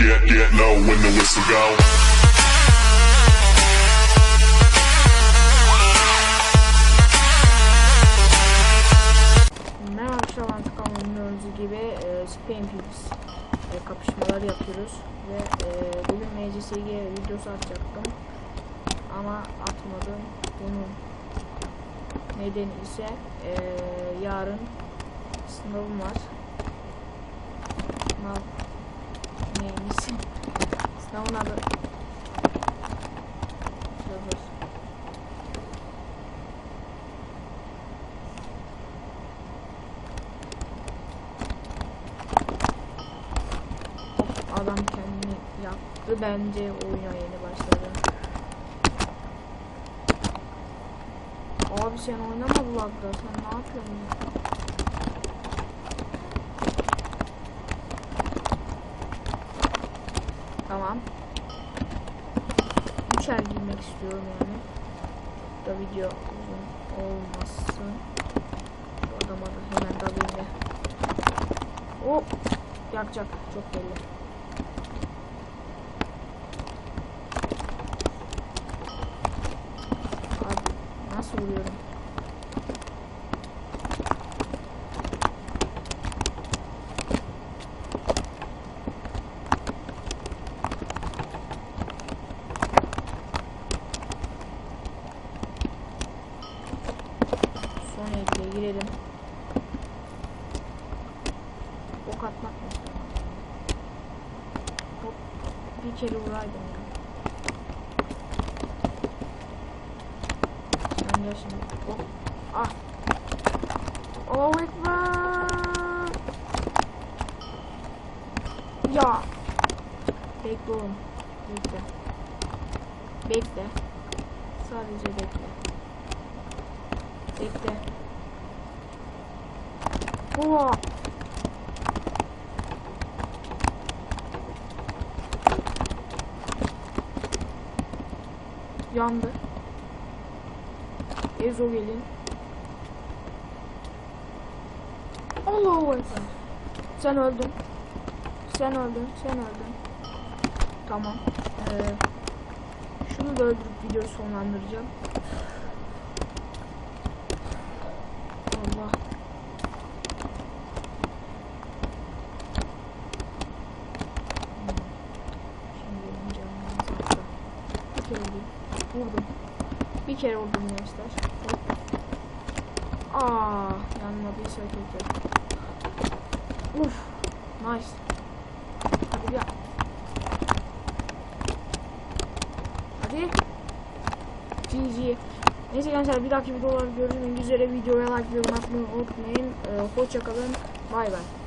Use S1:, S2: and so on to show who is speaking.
S1: get, get low when the whistle go.
S2: Merhaba arkadaşlar kanalımın gördüğünüz gibi e, Spain Pips e, kapışmaları yapıyoruz. Ve e, bugün MCSG videosu atacaktım. Ama atmadım. Bunun nedeni ise e, yarın sınavım var. Sınav Dur, dur. Adam kendini yaktı bence oyuna yeni başladı. Abi sen oynama bu lagda sen ne yapıyorsun Tamam. Üçer girmek istiyorum yani. Da video uzun olmasın. Şu adama da hemen dalayım da. Hop. Yakacak çok belli. Abi nasıl vuruyorum? Son ekle girelim. Ok atmak mı? Hop. Bir kere vuraydım ya. Sen gel şimdi. Hop. Ah. Oh ekber. Ya. Bekle oğlum. Bekle. Bekle. Sadece bekle. Bekle. Oha. Yandı. Ezo gelin. Allahu Ekber. Sen öldün. Sen öldün. Sen öldün. Tamam. Ee, şunu da öldürüp videoyu sonlandıracağım. Allah. Hmm. Şimdi benim canım azalsa. Bir kere vurayım. Vurdum. Bir kere vurdum gençler. Aa, yanmadıysa kötü. Uf, nice. Hadi ya. Hadi. GG. Neyse gençler bir dahaki videolarda görüşmek üzere. Videoya like ve yorum atmayı unutmayın. Ee, hoşçakalın. Bay bay.